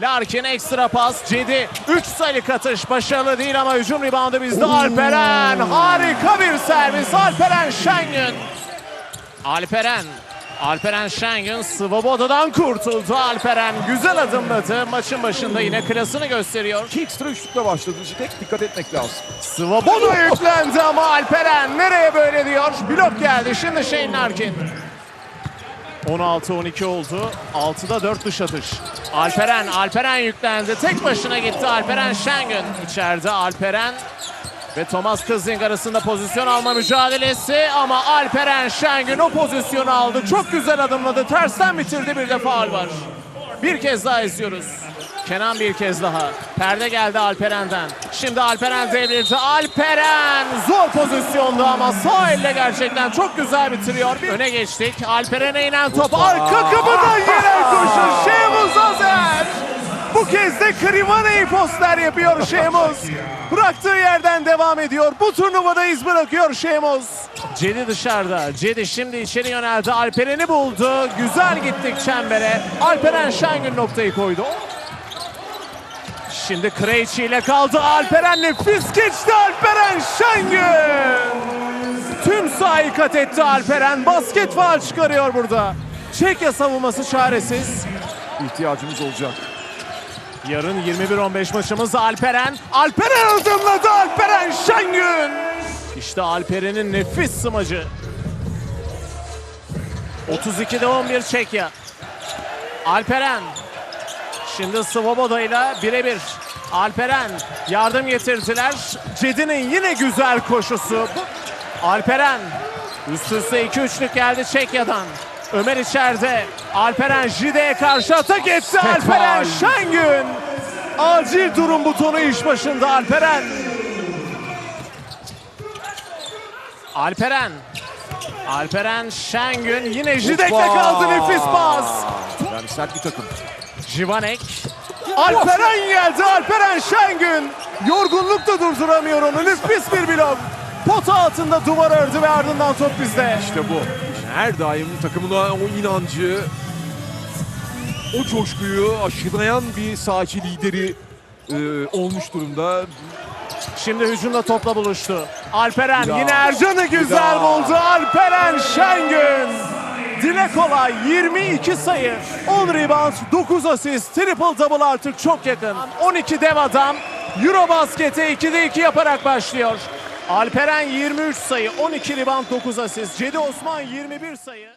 Larkin ekstra pas. Cedi 3 sayılık atış. Başarılı değil ama hücum reboundu bizde. Alperen harika bir servis. Alperen Şengün. Alperen. Alperen Şengün Svoboda'dan kurtuldu. Alperen güzel adımladı. Maçın başında yine klasını gösteriyor. İki ekstra üçlükle başladı. Tek dikkat etmek lazım. Svoboda yüklendi ama Alperen nereye böyle diyor. Blok geldi. Şimdi Shane Larkin. 16-12 oldu. 6'da 4 dış atış. Alperen, Alperen yüklendi. Tek başına gitti Alperen Şengün. İçeride Alperen ve Thomas Kızling arasında pozisyon alma mücadelesi ama Alperen Şengün o pozisyonu aldı. Çok güzel adımladı. Tersten bitirdi. Bir de faul var. Bir kez daha izliyoruz. Kenan bir kez daha. Perde geldi Alperen'den. Şimdi Alperen devrildi. Alperen zor pozisyonda ama sağ elle gerçekten çok güzel bitiriyor. Bir öne geçtik. Alperen'e inen top. Arka kapıdan yerel koşu. Şeymuz Azer. Bu kez de Krimane'yi poster yapıyor Şeymuz. Bıraktığı yerden devam ediyor. Bu turnuvada iz bırakıyor Şeymuz. Cedi dışarıda. Cedi şimdi içeri yöneldi. Alperen'i buldu. Güzel gittik çembere. Alperen Şengün noktayı koydu. Şimdi Krejci ile kaldı. Alperen nefis geçti. Alperen Şengün. Tüm sahayı kat etti Alperen. Basket faal çıkarıyor burada. Çekya savunması çaresiz. İhtiyacımız olacak. Yarın 21-15 maçımız Alperen. Alperen adımladı Alperen Şengün. İşte Alperen'in nefis smacı. 32'de 11 Çekya. Alperen. Şimdi Svoboda ile birebir. Alperen yardım getirdiler. Cedi'nin yine güzel koşusu. Alperen üst üste 2-3'lük geldi Çekya'dan. Ömer içeride. Alperen Jide'ye karşı atak etti. Alperen Şengün. Acil durum butonu iş başında Alperen. Alperen. Alperen Şengün yine Jidek'le kaldı nefis pas. Sert bir takım. Jivanek. Alperen geldi. Alperen Şengün. Yorgunluk da durduramıyor onu. Nefis bir blok. Pota altında duvar ördü ve ardından top bizde. İşte bu. Her daim takımına o inancı, o coşkuyu aşılayan bir sahacı lideri e, olmuş durumda. Şimdi hücumda topla buluştu. Alperen daha. yine Ercan'ı güzel daha. buldu. Alperen Şengün. Dile kolay 22 sayı, 10 rebound, 9 asist, triple double artık çok yakın. 12 dev adam Eurobasket'e 2'de 2 yaparak başlıyor. Alperen 23 sayı, 12 rebound, 9 asist. Cedi Osman 21 sayı.